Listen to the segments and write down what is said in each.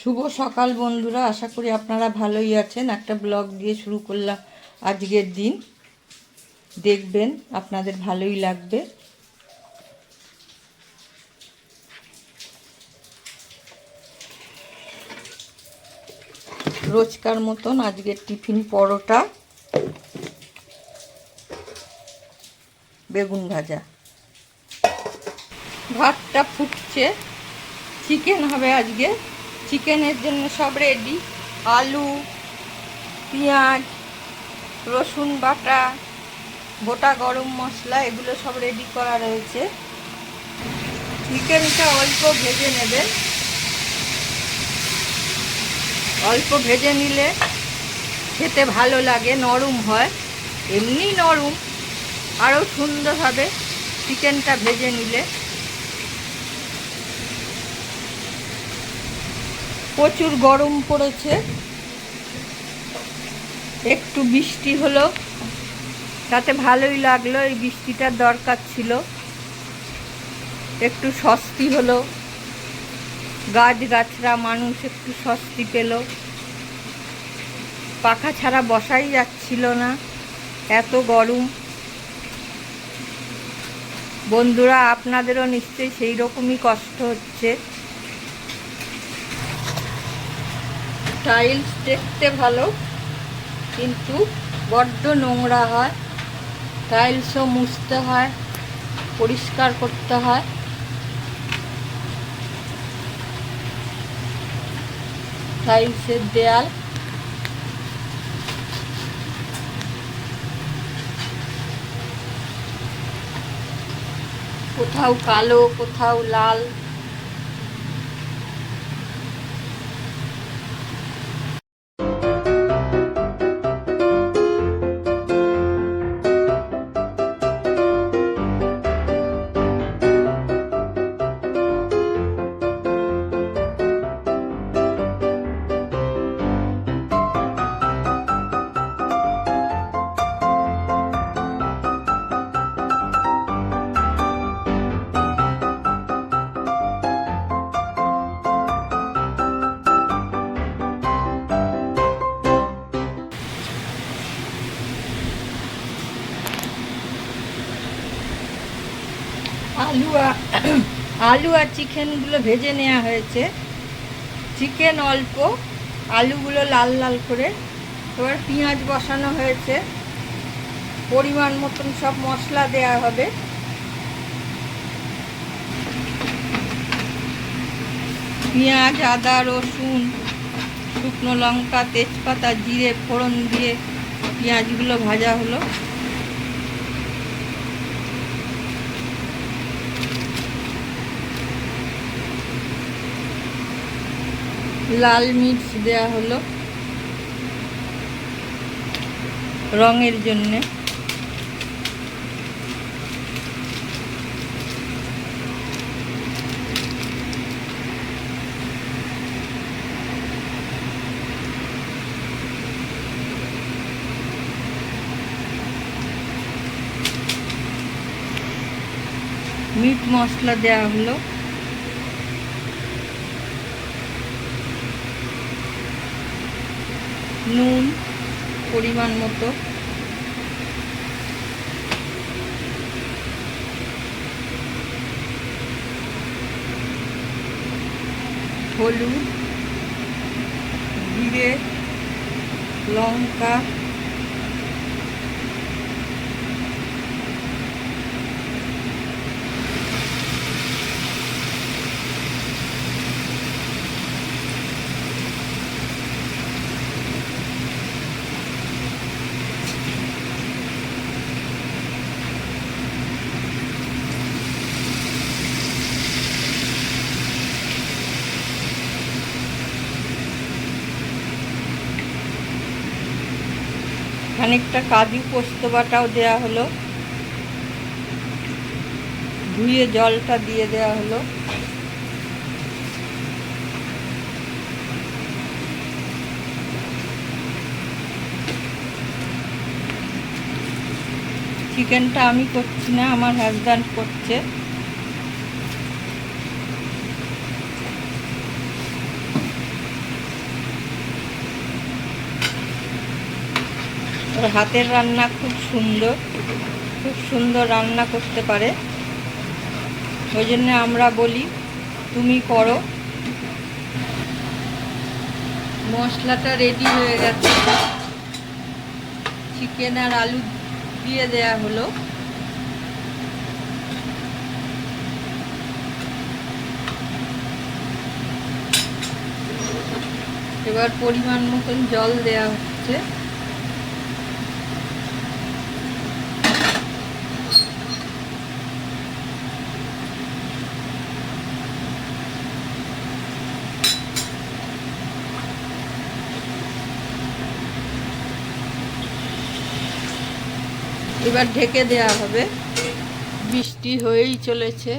শুভ সকাল বন্ধুরা, আশা করি আপনারা ভালোই আছেন। একটা ব্লগ দিয়ে শুরু করলাম আজকের দিন। দেখবেন আপনাদের ভালোই লাগবে। রোজকার মতন আজকের টিফিন পরোটা, বেগুন ভাজা। ভাতটা ফুটছে, চিকেন হবে আজকে। চিকেনের জন্য সব রেডি আলু, পেঁয়াজ, রসুন বাটা, গোটা গরম মশলা, এগুলো সব রেডি করা রয়েছে। চিকেনটা অল্প ভেজে নেবেন অল্প ভেজে নিলে খেতে ভালো লাগে, নরম হয়। এমনি নরম আরও সুন্দর হবে চিকেনটা ভেজে নিলে। প্রচুর গরম পড়েছে। একটু বৃষ্টি হলো। তাতে ভালোই লাগল, এই বৃষ্টিটার দরকার ছিল। একটু স্বস্তি হলো। গাছ গাছরা মানুষ একটু স্বস্তি পেল। পাখা ছাড়া বসাই যাচ্ছিল না, এত গরম। বন্ধুরা, আপনাদেরও নিশ্চয়ই সেই রকমই কষ্ট হচ্ছে। টাইলস দেখতে ভালো, কিন্তু বড্ড নোংরা হয়। টাইলসও মুছতে হয়, পরিষ্কার করতে হয়। টাইলসের দেয়াল। কোথাও কালো, কোথাও লাল। আলু আলু আর চিকেনগুলো ভেজে নেওয়া হয়েছে। চিকেন অল্প, আলুগুলো লাল লাল করে। এবার পেঁয়াজ বসানো হয়েছে। পরিমাণ মতন সব মশলা দেয়া হবে। পেঁয়াজ, আদা, রসুন, শুকনো লঙ্কা, তেজপাতা, জিরে, ফোড়ন দিয়ে পেঁয়াজগুলো ভাজা হলো। লাল মির্চ দেয়া হলো রঙের জন্যে। মিট মশলা দেওয়া হলো। নুন পরিমাণ মতো। হলুদ জিরে লঙ্কা খানিকটা কাজু পোস্ত বাটাও দেওয়া হলো। ধুয়ে জলটা দিয়ে দেওয়া হলো। চিকেনটা আমি করছি না, আমার হাজব্যান্ড করছে। ওর হাতের রান্না খুব সুন্দর। খুব সুন্দর রান্না করতে পারে। ওই জন্য আমরা বলি, তুমি করো। মশলাটা রেডি হয়ে গেছে। চিকেন আর আলু দিয়ে দেয়া হলো। এবার পরিমাণ মতন জল দেয়া হচ্ছে। এবার ঢেকে দেয়া হবে। বৃষ্টি হয়েই চলেছে।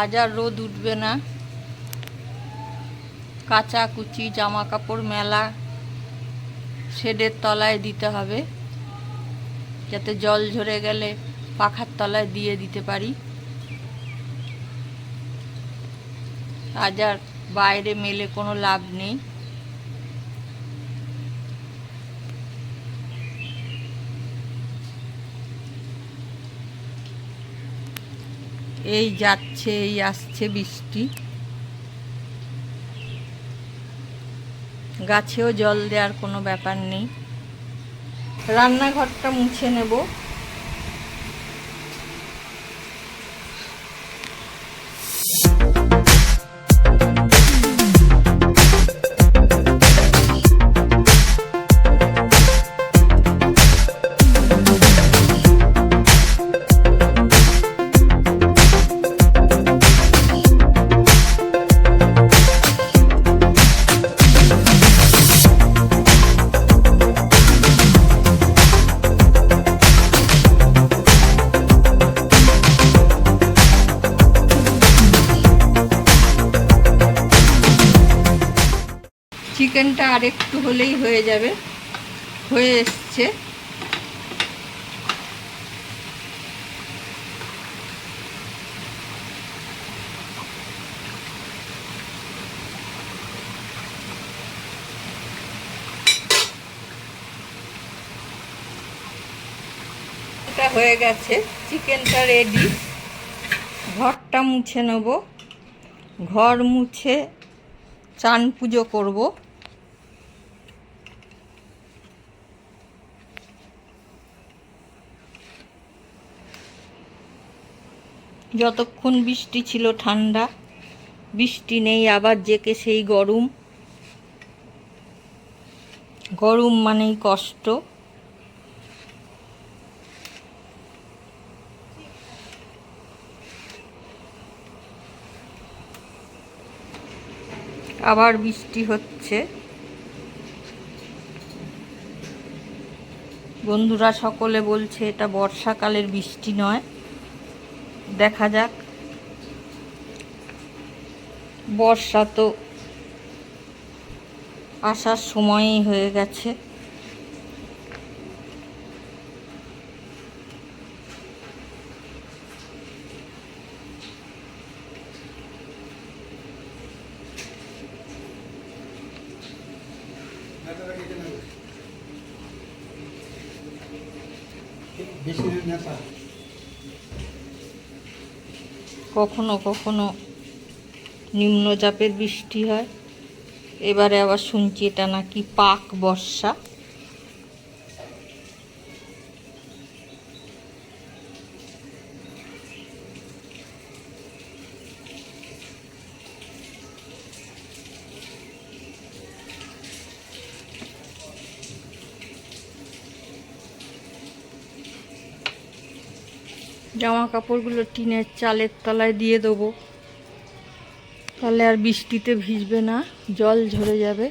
আজ আর রোদ উঠবে না। কাঁচা কুচি জামা কাপড় মেলা শেডের তলায় দিতে হবে, যাতে জল ঝরে গেলে পাখার তলায় দিয়ে দিতে পারি। আজ আর বাইরে মেলে কোনো লাভ নেই। এই যাচ্ছে এই আসছে বৃষ্টি। গাছেও জল দেওয়ার কোনো ব্যাপার নেই। রান্নাঘরটা মুছে নেব। চিকেনটা আর একটু হলেই হয়ে যাবে। হয়ে এসছে। এটা হয়ে গেছে। চিকেনটা রেডি ঘরটা মুছে নেব। ঘর মুছে চান পুজো করব। যতক্ষণ বৃষ্টি ছিল ঠান্ডা, বৃষ্টি নেই আবার জেকে সেই গরম। গরম মানেই কষ্ট। আবার বৃষ্টি হচ্ছে। বন্ধুরা, সকলে বলছে এটা বর্ষাকালের বৃষ্টি নয়। দেখা যাক। বর্ষা তো আসার সময়ই হয়ে গেছে। কখনো কখনো নিম্নচাপের বৃষ্টি হয়। এবারে আবার শুনছি এটা নাকি পাক বর্ষা। জামা কাপড়গুলো টিনের চালের তলায় দিয়ে দেবো। তাহলে আর বৃষ্টিতে ভিজবে না, জল ঝরে যাবে।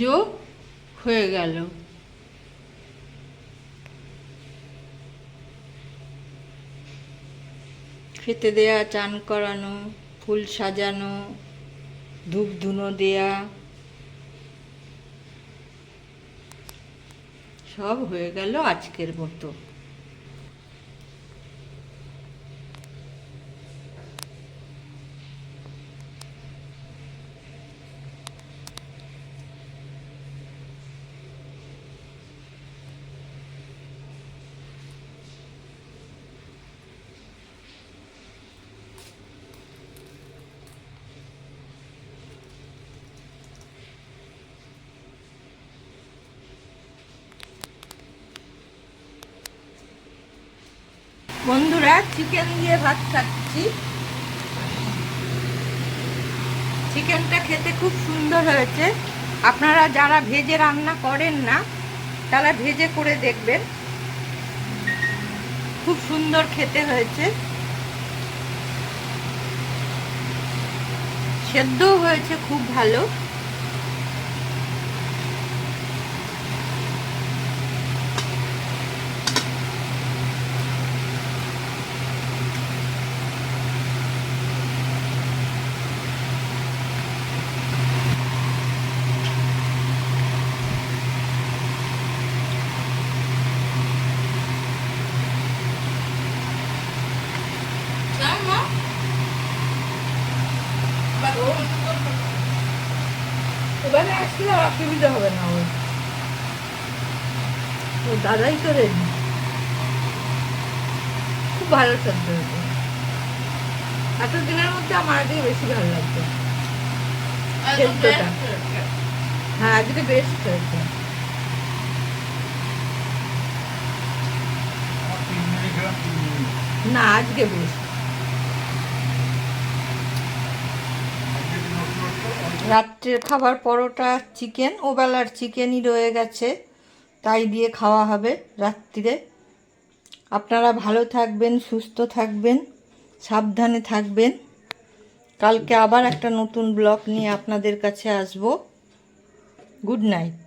পুজো হয়ে গেল। খেতে দেয়া, চান করানো, ফুল সাজানো, ধূপ ধুনো দেয়া, সব হয়ে গেল আজকের মতো। বন্ধুরা চিকেন দিয়ে ভাত খাচ্ছি। চিকেনটা খেতে খুব সুন্দর হয়েছে। আপনারা যারা ভেজে রান্না করেন না তারা ভেজে করে দেখবেন। খুব সুন্দর খেতে হয়েছে। সেদ্ধও হয়েছে খুব ভালো। এবারে আসলে অসুবিধা হবে না ওর। ও দাদাই তো রেডি খুব ভালো সেদ্ধ হয়েছে এত দিনের মধ্যে আমার আগে বেশি ভালো সেদ্ধটা হ্যাঁ আজকে বেস্ট হয়েছে। না আজকে বেস্ট রাত্রের খাবার পরোটা চিকেন ওবেলার চিকেনই রয়ে গেছে। তাই দিয়ে খাওয়া হবে রাত্রিরে। আপনারা ভালো থাকবেন, সুস্থ থাকবেন, সাবধানে থাকবেন। কালকে আবার একটা নতুন ব্লগ নিয়ে আপনাদের কাছে আসব। Good night.